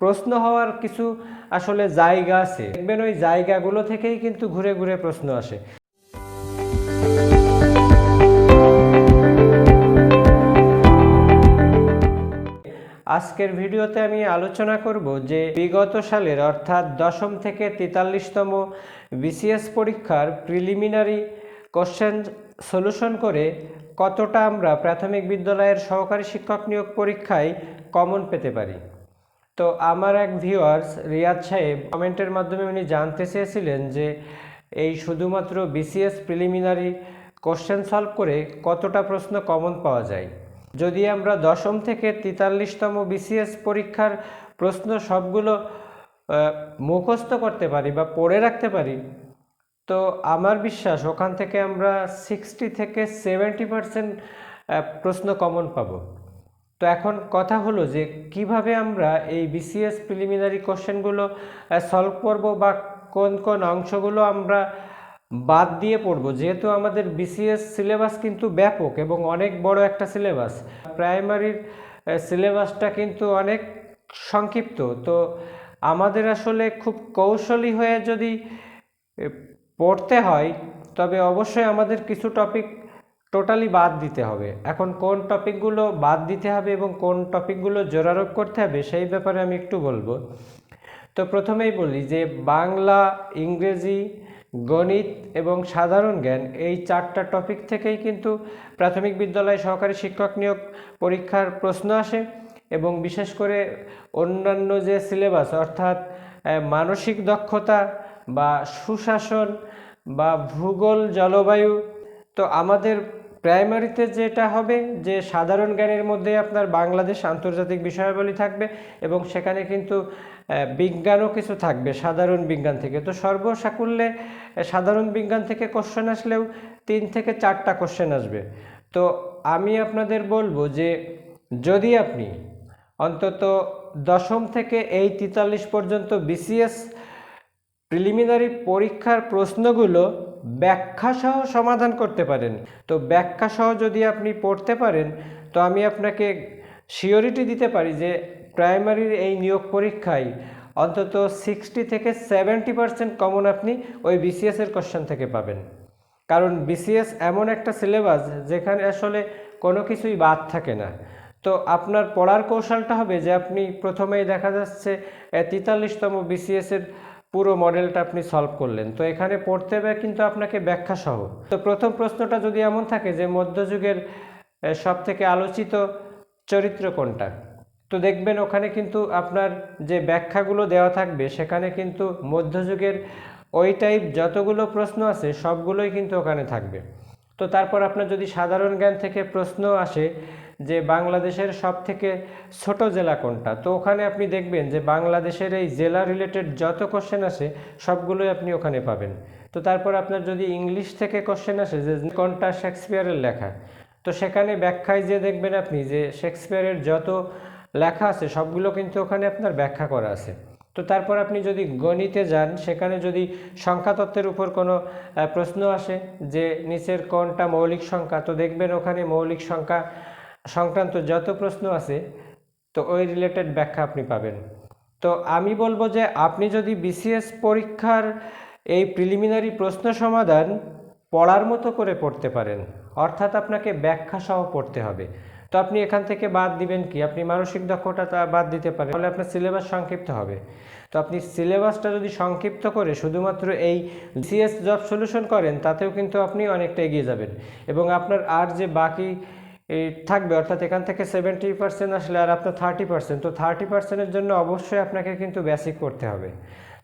প্রশ্ন হওয়ার কিছু আসলে জায়গা আছে। দেখবেন ওই জায়গাগুলো থেকেই কিন্তু ঘুরে ঘুরে প্রশ্ন আসে। আজকের ভিডিওতে আমি আলোচনা করব যে বিগত সালের অর্থাৎ দশম থেকে তেতাল্লিশতম বিসিএস পরীক্ষার প্রিলিমিনারি কোশ্চেন সলিউশন করে কতটা আমরা প্রাথমিক বিদ্যালয়ের সহকারী শিক্ষক নিয়োগ পরীক্ষায় কমন পেতে পারি। তো আমার এক ভিউয়ার্স রিয়াদ সাহেব কমেন্টের মাধ্যমে উনি জানতে চেয়েছিলেন যে এই শুধুমাত্র বিসিএস প্রিলিমিনারি কোশ্চেন সলভ করে কতটা প্রশ্ন কমন পাওয়া যায়। যদি আমরা দশম থেকে তেতাল্লিশতম বিসিএস পরীক্ষার প্রশ্ন সবগুলো মুখস্থ করতে পারি বা পড়ে রাখতে পারি, তো আমার বিশ্বাস ওখান থেকে আমরা সিক্সটি থেকে সেভেন্টি পারসেন্ট প্রশ্ন কমন পাবো। তো এখন কথা হলো যে কীভাবে আমরা এই বিসিএস প্রিলিমিনারি কোশ্চেনগুলো সলভ করব বা কোন কোন অংশগুলো আমরা বাদ দিয়ে পড়ব। যেহেতু আমাদের বিসিএস সিলেবাস কিন্তু ব্যাপক এবং অনেক বড় একটা সিলেবাস প্রাইমারির সিলেবাসটা কিন্তু অনেক সংক্ষিপ্ত। তো আমাদের আসলে খুব কৌশলী হয়ে যদি পড়তে হয়, তবে অবশ্যই আমাদের কিছু টপিক টোটালি বাদ দিতে হবে। এখন কোন টপিকগুলো বাদ দিতে হবে এবং কোন টপিকগুলো জোরারোপ করতে হবে সেই ব্যাপারে আমি একটু বলব। তো প্রথমেই বলি যে বাংলা, ইংরেজি, গণিত এবং সাধারণ জ্ঞান এই চারটা টপিক থেকেই কিন্তু প্রাথমিক বিদ্যালয় সহকারী শিক্ষক নিয়োগ পরীক্ষার প্রশ্ন আসে এবং বিশেষ করে অন্যান্য যে সিলেবাস অর্থাৎ মানসিক দক্ষতা বা সুশাসন বা ভূগোল, জলবায়ু, তো আমাদের প্রাইমারিতে যেটা হবে, যে সাধারণ জ্ঞানের মধ্যে আপনার বাংলাদেশ আন্তর্জাতিক বিষয়াবলী থাকবে এবং সেখানে কিন্তু বিজ্ঞানও কিছু থাকবে, সাধারণ বিজ্ঞান থেকে। তো সর্বসাকুল্যে সাধারণ বিজ্ঞান থেকে কোশ্চেন আসলেও তিন থেকে চারটা কোশ্চেন আসবে। তো আমি আপনাদের বলব যে, যদি আপনি অন্তত দশম থেকে এই তেতাল্লিশ পর্যন্ত বিসিএস প্রিলিমিনারি পরীক্ষার প্রশ্নগুলো ব্যাখ্যাসহ সমাধান করতে পারেন। তো ব্যাখ্যাসহ যদি আপনি পড়তে পারেন, তো আমি আপনাকে শিওরিটি দিতে পারি যে প্রাইমারির এই নিয়োগ পরীক্ষায় অন্তত সিক্সটি থেকে সেভেন্টি পার্সেন্ট কমন আপনি ওই বিসিএসের কোশ্চেন থেকে পাবেন। কারণ বিসিএস এমন একটা সিলেবাস যেখানে আসলে কোনো কিছুই বাদ থাকে না। তো আপনার পড়ার কৌশলটা হবে যে আপনি প্রথমেই দেখা যাচ্ছে তেতাল্লিশতম বিসিএসের পুরো মডেলটা আপনি সলভ করলেন। তো এখানে পড়তে হবে কিন্তু আপনাকে ব্যাখ্যা সহ। তো প্রথম প্রশ্নটা যদি এমন থাকে যে মধ্যযুগের সব থেকে আলোচিত চরিত্র কোনটা? তো দেখবেন ওখানে কিন্তু আপনার যে ব্যাখ্যাগুলো দেওয়া থাকবে, সেখানে কিন্তু মধ্যযুগের ওই টাইপ যতগুলো প্রশ্ন আছে, সবগুলোই কিন্তু ওখানে থাকবে। তো তারপর আপনার যদি সাধারণ জ্ঞান থেকে প্রশ্ন আসে যে বাংলাদেশের সব থেকে ছোট জেলা কোনটা, তো ওখানে আপনি দেখবেন যে বাংলাদেশের এই জেলা রিলেটেড যত কোশ্চেন আসে, সবগুলোই আপনি ওখানে পাবেন। তো তারপর আপনার যদি ইংলিশ থেকে কোশ্চেন আসে যে কোনটা শেক্সপিয়ারের লেখা, তো সেখানে ব্যাখ্যায় যে দেখবেন আপনি যে শেক্সপিয়ারের যত লেখা আছে, সবগুলো কিন্তু ওখানে আপনার ব্যাখ্যা করা আছে। তো তারপর আপনি যদি গণিতে যান, সেখানে যদি সংখ্যাতত্ত্বের উপর কোনো প্রশ্ন আসে যে নিচের কোনটা মৌলিক সংখ্যা, তো দেখবেন ওখানে মৌলিক সংখ্যা সংক্রান্ত যত প্রশ্ন আছে, তো ওই রিলেটেড ব্যাখ্যা আপনি পাবেন। তো আমি বলব যে আপনি যদি বিসিএস পরীক্ষার এই প্রিলিমিনারি প্রশ্ন সমাধান পড়ার মতো করে পড়তে পারেন, অর্থাৎ আপনাকে ব্যাখ্যা সহ পড়তে হবে। তো আপনি এখান থেকে বাদ দিবেন কি? আপনি মানসিক দক্ষতা বাদ দিতে পারেন। তাহলে আপনার সিলেবাস সংক্ষিপ্ত হবে। তো আপনি সিলেবাসটা যদি সংক্ষিপ্ত করে শুধুমাত্র এই সিএস জব সলিউশন করেন, তাতেও কিন্তু আপনি অনেকটা এগিয়ে যাবেন। এবং আপনার আর যে বাকি থাকবে, অর্থাৎ এখান থেকে সেভেন্টি পার্সেন্ট আসলে আর আপনার থার্টি পার্সেন্ট তো থার্টি পার্সেন্টের জন্য অবশ্যই আপনাকে কিন্তু বেসিক করতে হবে।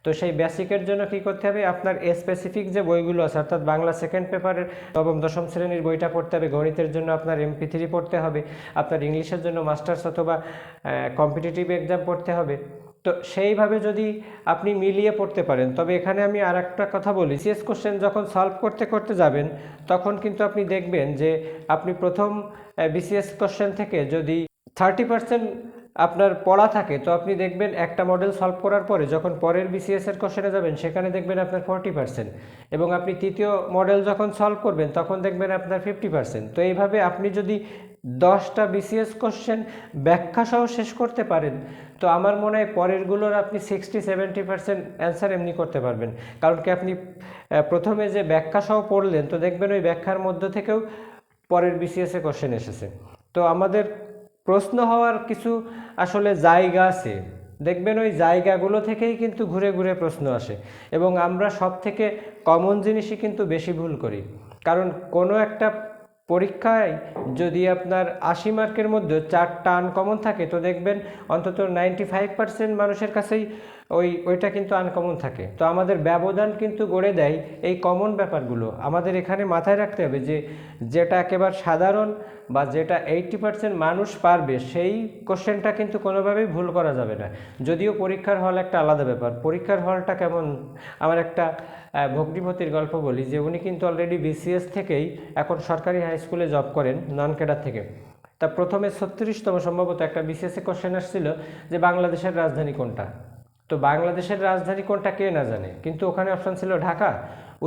তো সেই বেসিকের জন্য কি করতে হবে? আপনার স্পেসিফিক যে বইগুলো আছে, অর্থাৎ বাংলা সেকেন্ড পেপারের নবম, দশম শ্রেণির বইটা পড়তে হবে, গণিতের জন্য আপনার এমপি থ্রি পড়তে হবে, আপনার ইংলিশের জন্য মাস্টার্স অথবা কম্পিটিটিভ এক্সাম পড়তে হবে। তো সেইভাবে যদি আপনি মিলিয়ে পড়তে পারেন, তবে এখানে আমি আর একটা কথা বলি সিএস কোশ্চেন যখন সলভ করতে করতে যাবেন, তখন কিন্তু আপনি দেখবেন যে, আপনি প্রথম বিসিএস কোশ্চেন থেকে যদি থার্টি পার্সেন্ট আপনার পড়া থাকে, তো আপনি দেখবেন একটা মডেল সলভ করার পরে যখন পরের বিসিএস এর কোশ্চেনে যাবেন, সেখানে দেখবেন আপনার ফর্টি পার্সেন্ট এবং আপনি তৃতীয় মডেল যখন সলভ করবেন, তখন দেখবেন আপনার ফিফটি পার্সেন্ট তো এইভাবে আপনি যদি দশটা বিসিএস কোশ্চেন ব্যাখ্যা সহ শেষ করতে পারেন, তো আমার মনে হয় পরেরগুলোর আপনি সিক্সটি সেভেন্টি পার্সেন্ট অ্যান্সার এমনি করতে পারবেন। কারণ কি আপনি প্রথমে যে ব্যাখ্যা সহ পড়লেন, তো দেখবেন ওই ব্যাখ্যার মধ্য থেকেও পরের বিসিএসে কোশ্চেন এসেছে। তো আমাদের প্রশ্ন হওয়ার কিছু আসলে জায়গা আছে। দেখবেন ওই জায়গাগুলো থেকেই কিন্তু ঘুরে ঘুরে প্রশ্ন আসে এবং আমরা সব থেকে কমন জিনিসই কিন্তু বেশি ভুল করি। কারণ কোনো একটা পরীক্ষায় যদি আপনার আশি মার্কের মধ্যে চারটা আনকমন থাকে, তো দেখবেন অন্তত নাইনটি ফাইভ পার্সেন্ট মানুষের কাছেই ওই, ওইটা কিন্তু আনকমন থাকে। তো আমাদের ব্যবধান কিন্তু গড়ে দেয় এই কমন ব্যাপারগুলো। আমাদের এখানে মাথায় রাখতে হবে যে, যেটা একেবারে সাধারণ বা যেটা এইটটি পার্সেন্ট মানুষ পারবে, সেই কোশ্চেনটা কিন্তু কোনোভাবেই ভুল করা যাবে না। যদিও পরীক্ষার হল একটা আলাদা ব্যাপার। পরীক্ষার হলটা কেমন? আমার একটা ভগ্নিপতির গল্প বলি যে, উনি কিন্তু অলরেডি বিসিএস থেকেই এখন সরকারি হাই স্কুলে জব করেন নন থেকে। তা প্রথমে ছত্রিশতম সম্ভবত একটা বিসিএসে কোশ্চেন আসছিল যে, বাংলাদেশের রাজধানী কোনটা? তো বাংলাদেশের রাজধানী কোনটা কে না জানে? কিন্তু ওখানে অপশন ছিল ঢাকা,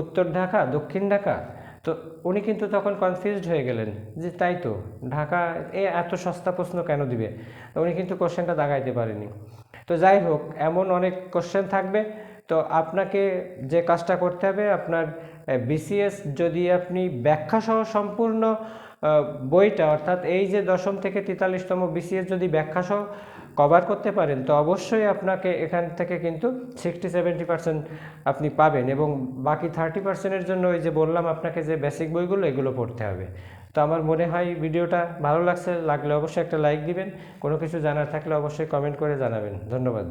উত্তর ঢাকা, দক্ষিণ ঢাকা। তো উনি কিন্তু তখন কনফিউজড হয়ে গেলেন যে তাই তো, ঢাকা এ এত সস্তা প্রশ্ন কেন দিবে? উনি কিন্তু কোশ্চেনটা দাগাইতে পারেনি। তো যাই হোক, এমন অনেক কোশ্চেন থাকবে। তো আপনাকে যে কাজটা করতে হবে, আপনার বিসিএস যদি আপনি ব্যাখ্যা সহ সম্পূর্ণ বইটা, অর্থাৎ এই যে দশম থেকে তেতাল্লিশতম বিসিএস যদি ব্যাখ্যা সহ কভার করতে পারেন, তো অবশ্যই আপনাকে এখান থেকে কিন্তু সিক্সটি সেভেন্টি পার্সেন্ট আপনি পাবেন এবং বাকি থার্টি পার্সেন্টের জন্য ওই যে বললাম আপনাকে যে বেসিক বইগুলো, এগুলো পড়তে হবে। তো আমার মনে হয় ভিডিওটা ভালো লাগছে, লাগলে অবশ্যই একটা লাইক দিবেন। কোনো কিছু জানার থাকলে অবশ্যই কমেন্ট করে জানাবেন। ধন্যবাদ।